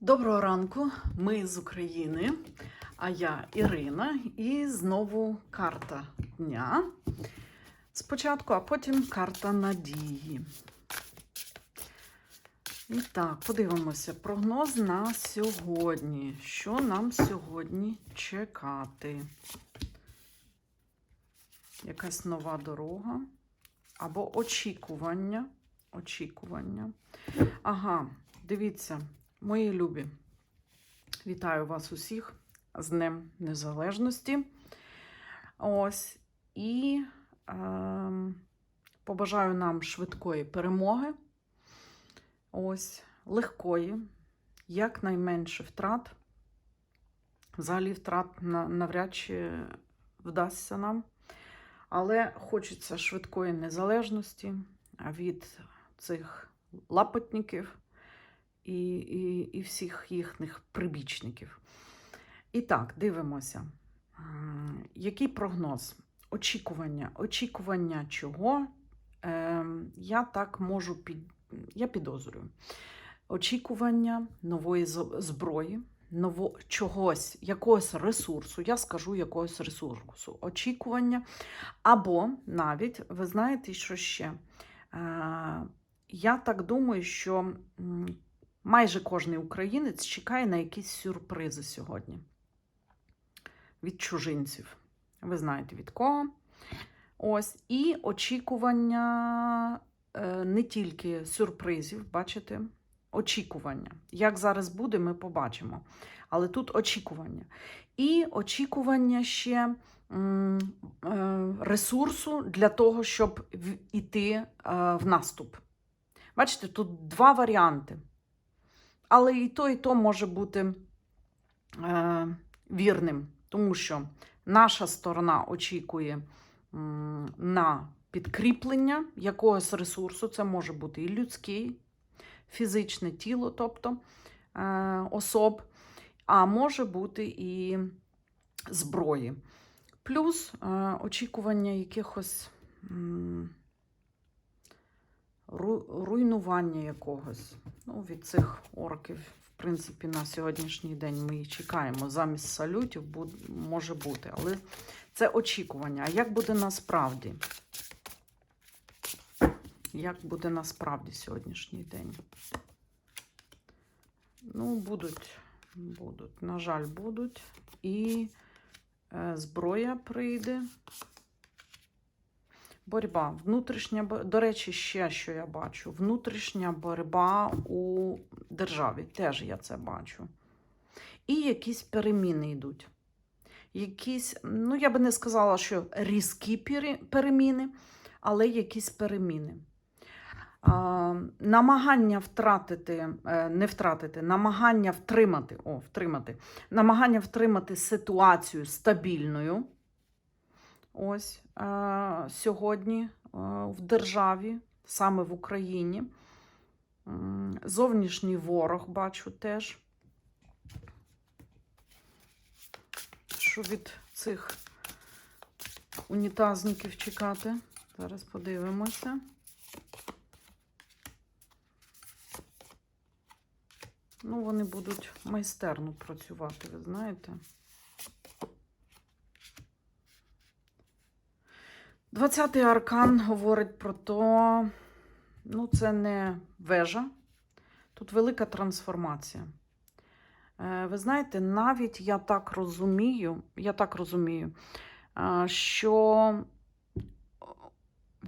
Доброго ранку, ми з України, а я Ірина, і знову карта дня. Спочатку, а потім карта надії. І так, подивимося прогноз на сьогодні. Що нам сьогодні чекати? Якась нова дорога або очікування. Очікування. Ага, дивіться. Мої любі, вітаю вас усіх з Днем Незалежності. Ось. І е, побажаю нам швидкої перемоги. Ось, легкої, якнайменше втрат. Взагалі втрат навряд чи вдасться нам. Але хочеться швидкої незалежності від цих лапотників і, і, і всіх їхніх прибічників. І так, дивимося. Який прогноз? Очікування. Очікування чого? Ем, я так можу під... я підозрюю. Очікування нової зброї, ново... чогось, якогось ресурсу. Я скажу якогось ресурсу. Очікування. Або навіть, ви знаєте, що ще? Е, я так думаю, що майже кожен українець чекає на якісь сюрпризи сьогодні від чужинців. Ви знаєте від кого. Ось, і очікування е, не тільки сюрпризів, бачите, очікування. Як зараз буде, ми побачимо. Але тут очікування. І очікування ще е, ресурсу для того, щоб іти е, в наступ. Бачите, тут два варіанти. Але і то, і то може бути е, вірним, тому що наша сторона очікує на підкріплення якогось ресурсу. Це може бути і людський, фізичне тіло, тобто е, особ, а може бути і зброї. Плюс е, очікування якихось. м, руйнування якогось. Ну, від цих орків, в принципі, на сьогоднішній день ми і чекаємо. Замість салютів може бути. Але це очікування. А як буде насправді? Як буде насправді сьогоднішній день? Ну, будуть, будуть. На жаль, будуть. І е, зброя прийде. Боротьба. Внутрішня, до речі, ще що я бачу: внутрішня боротьба у державі. Теж я це бачу. І якісь переміни йдуть. Якісь, ну я би не сказала, що різкі переміни, але якісь переміни. А, намагання втратити, е, не втратити, намагання втримати, о, втримати, намагання втримати ситуацію стабільною. Ось е, сьогодні е, в державі, саме в Україні. Зовнішній ворог бачу теж. Що від цих унітазників чекати? Зараз подивимося. Ну, вони будуть майстерно працювати, ви знаєте. 20-й аркан говорить про то, ну, це не вежа, тут велика трансформація. Е, Ви знаєте, навіть я так розумію, я так розумію, е, що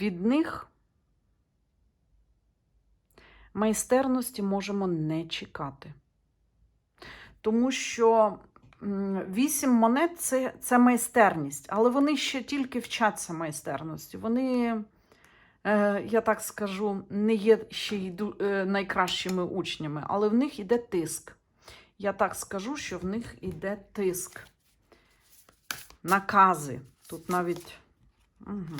від них майстерності можемо не чекати. Тому що вісім монет це, це майстерність, але вони ще тільки вчаться майстерності. Вони, е, я так скажу, не є ще й е, найкращими учнями, але в них іде тиск. Я так скажу, що в них іде тиск. Накази. Тут навіть. Угу.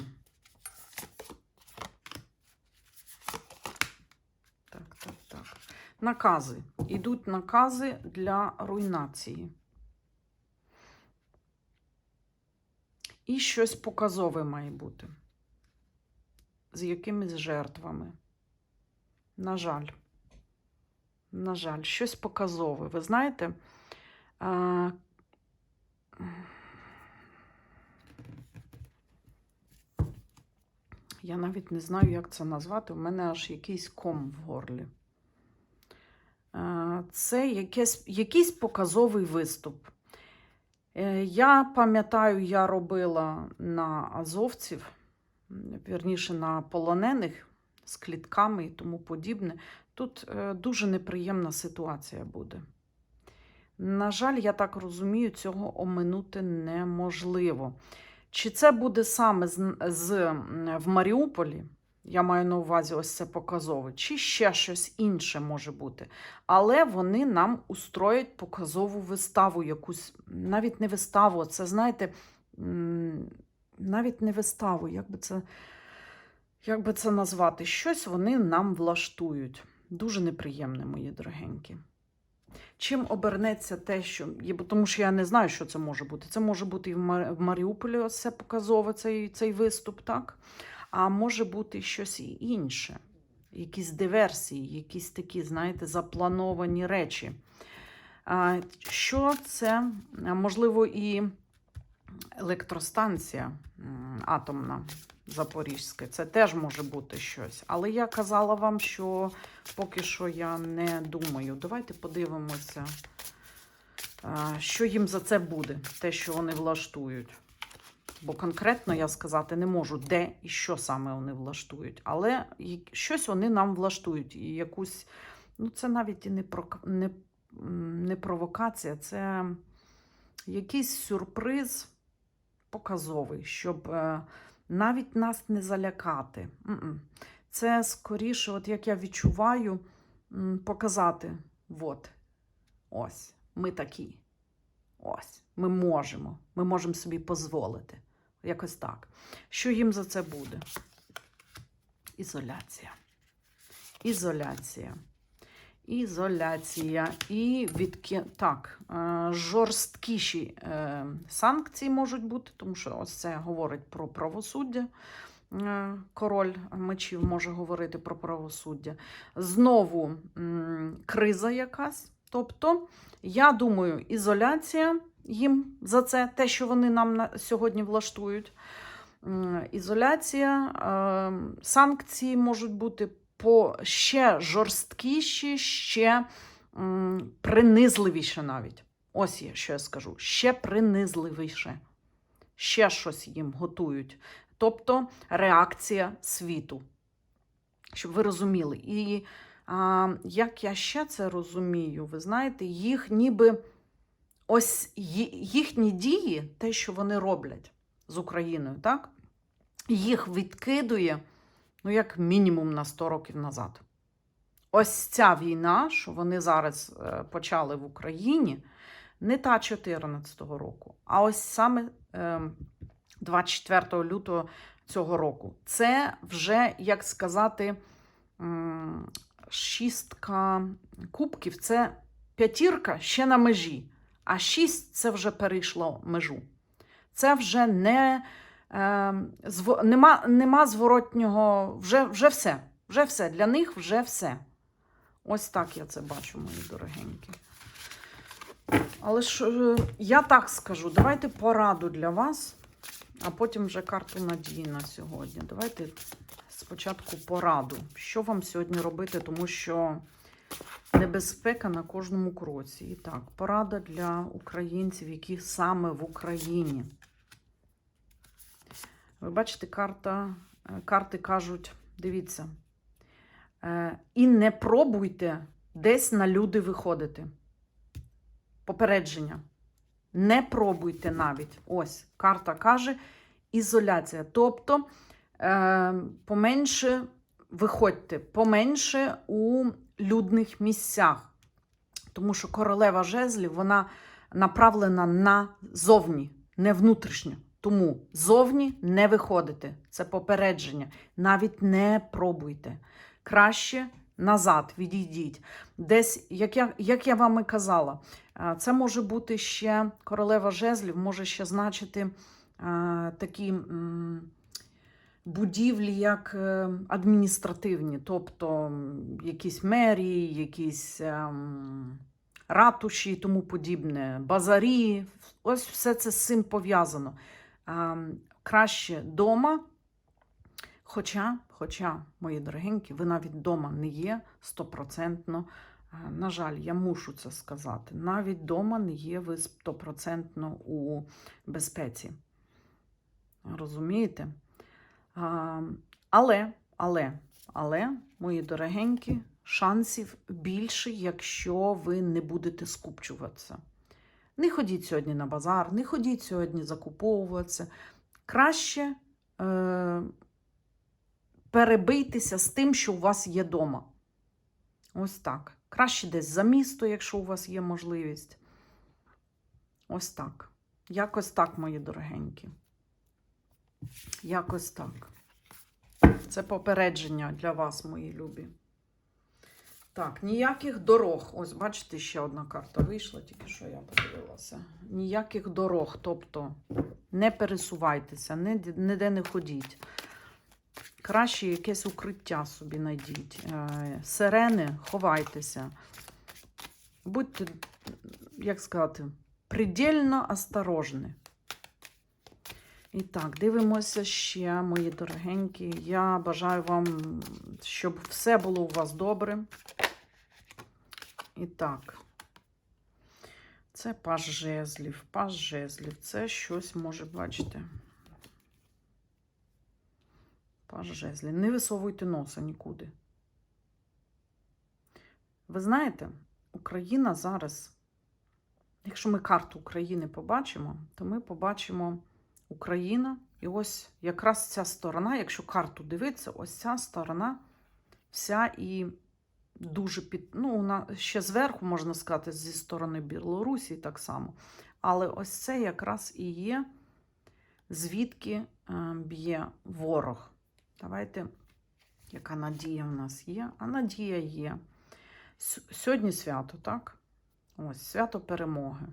Так, так, так. Накази. Ідуть накази для руйнації. І щось показове має бути. З якимись жертвами. На жаль. На жаль, щось показове. Ви знаєте, а, я навіть не знаю, як це назвати. У мене аж якийсь ком в горлі. Це якесь, якийсь показовий виступ. Е, Я пам'ятаю, я робила на азовців, вірніше на полонених з клітками і тому подібне. Тут е, дуже неприємна ситуація буде. На жаль, я так розумію, цього оминути неможливо. Чи це буде саме з, з, в Маріуполі? Я маю на увазі ось це показове, чи ще щось інше може бути. Але вони нам устроять показову виставу, якусь, навіть не виставу, це, знаєте, навіть не виставу, як би це, як би це назвати? Щось вони нам влаштують. Дуже неприємне, мої дорогенькі. Чим обернеться те, що. Тому що я не знаю, що це може бути. Це може бути і в Маріуполі ось це показове, цей, цей виступ, так? А може бути щось інше. Якісь диверсії, якісь такі, знаєте, заплановані речі. Що це? Можливо, і електростанція атомна Запорізька. Це теж може бути щось. Але я казала вам, що поки що я не думаю. Давайте подивимося, що їм за це буде, те, що вони влаштують. Бо конкретно я сказати не можу, де і що саме вони влаштують. Але щось вони нам влаштують. І якусь, ну це навіть і не, прока- не, не провокація, це якийсь сюрприз показовий, щоб е, навіть нас не залякати. Це скоріше, от як я відчуваю, показати: от, ось, ми такі. Ось, ми можемо. Ми можемо собі дозволити. Якось так. Що їм за це буде? Ізоляція. Ізоляція. Ізоляція. І відки... так, е, жорсткіші е, санкції можуть бути, тому що ось це говорить про правосуддя. Е, Король мечів може говорити про правосуддя. Знову криза якась. Тобто, я думаю, ізоляція їм за це, те, що вони нам на- сьогодні влаштують. Ізоляція, е, санкції можуть бути по ще жорсткіші, ще принизливіше навіть. Ось є, що я скажу. Ще принизливіше. Ще щось їм готують. Тобто реакція світу. Щоб ви розуміли. І а, як я ще це розумію, ви знаєте, їх ніби ось їхні дії, те, що вони роблять з Україною, так? Їх відкидує, ну, як мінімум на 100 років назад. Ось ця війна, що вони зараз е, почали в Україні, не та 14-го року, а ось саме е, 24 лютого цього року. Це вже, як сказати, шістка кубків це п'ятірка ще на межі, а шість це вже перейшло межу. Це вже не, е, зво, нема, нема зворотнього, вже, вже все. Вже все. Для них вже все. Ось так я це бачу, мої дорогенькі. Але ж е, я так скажу, давайте пораду для вас, а потім вже карту надії на сьогодні. Давайте спочатку пораду. Що вам сьогодні робити, тому що небезпека на кожному кроці. І так, порада для українців, які саме в Україні. Ви бачите, карта, е, карти кажуть, дивіться, е, і не пробуйте десь на люди виходити. Попередження. Не пробуйте навіть. Ось карта каже ізоляція. Тобто е, поменше виходьте, поменше у людних місцях. Тому що королева жезлів вона направлена на зовні, не внутрішньо. Тому зовні не виходите. Це попередження. Навіть не пробуйте. Краще назад відійдіть. Десь, як я, як я вам і казала, е, це може бути ще королева жезлів, може ще значити е, такі м, будівлі як е, адміністративні, тобто якісь мерії, якісь ем, ратуші і тому подібне, базарі. Ось все це з цим пов'язано. Ем, краще дома. Хоча, хоча, мої дорогенькі, ви навіть вдома не є стопроцентно. е, На жаль, я мушу це сказати. Навіть вдома не є ви стопроцентно у безпеці. Розумієте? Але, але, але, мої дорогенькі, шансів більше, якщо ви не будете скупчуватися. Не ходіть сьогодні на базар, не ходіть сьогодні закуповуватися. Краще е, перебийтеся з тим, що у вас є вдома. Ось так. Краще десь за місто, якщо у вас є можливість. Ось так. Якось так, мої дорогенькі. Якось так. Це попередження для вас, мої любі. Так, ніяких дорог. Ось, бачите, ще одна карта вийшла, тільки що я подивилася. Ніяких дорог, тобто не пересувайтеся, ніде не ходіть. Краще якесь укриття собі знайдіть. Е, Сирени, ховайтеся. Будьте, як сказати, предельно осторожні. І так, дивимося ще, мої дорогенькі. Я бажаю вам, щоб все було у вас добре. І так, це паж жезлів, паж жезлів. Це щось може, бачите. Паж жезлів. Не висовуйте носа нікуди. Ви знаєте, Україна зараз, якщо ми карту України побачимо, то ми побачимо. Україна. І ось якраз ця сторона, якщо карту дивитися, ось ця сторона вся і дуже під. Ну, вона ще зверху, можна сказати, зі сторони Білорусі так само. Але ось це якраз і є, звідки е, б'є ворог. Давайте, яка надія в нас є? А надія є. Сьогодні свято, так? Ось свято перемоги.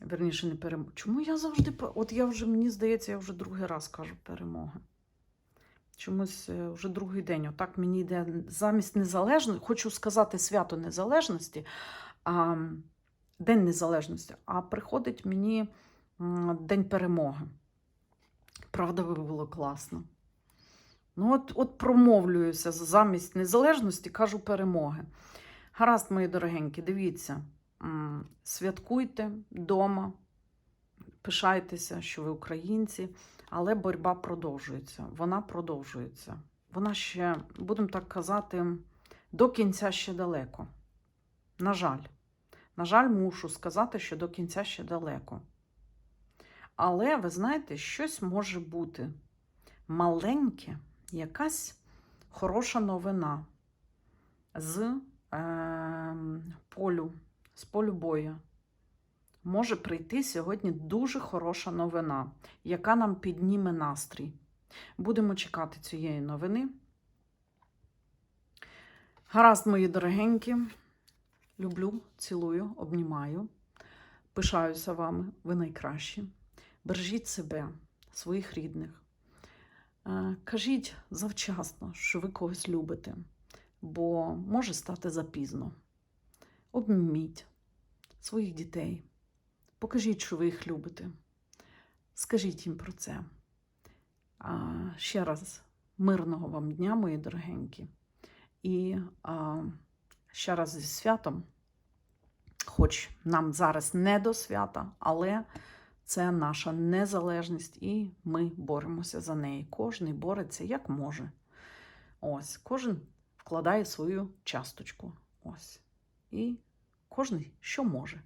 Верніше, не перемоги. Чому я завжди. От я вже, мені здається, я вже другий раз кажу перемоги. Чомусь е, вже другий день. Отак мені йде замість незалежності, хочу сказати свято незалежності, а, День Незалежності, а приходить мені День перемоги. Правда, би було класно. Ну, от, от промовлююся замість незалежності, кажу перемоги. Гаразд, мої дорогенькі, дивіться. Святкуйте вдома, пишайтеся, що ви українці, але боротьба продовжується. Вона продовжується. Вона ще, будемо так казати, до кінця ще далеко. На жаль, на жаль, мушу сказати, що до кінця ще далеко. Але ви знаєте, щось може бути маленьке, якась хороша новина з е, полю з полю бою може прийти сьогодні дуже хороша новина, яка нам підніме настрій. Будемо чекати цієї новини. Гаразд, мої дорогенькі. Люблю, цілую, обнімаю. Пишаюся вами, ви найкращі. Бережіть себе, своїх рідних. Е, Кажіть завчасно, що ви когось любите, бо може стати запізно. Обніміть своїх дітей. Покажіть, що ви їх любите. Скажіть їм про це. А, ще раз мирного вам дня, мої дорогенькі. І а, ще раз зі святом, хоч нам зараз не до свята, але це наша незалежність, і ми боремося за неї. Кожен бореться як може. Ось, кожен вкладає свою часточку. Ось. І кожен що може.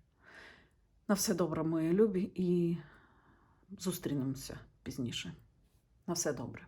На все добре, мої любі, і зустрінемося пізніше. На все добре.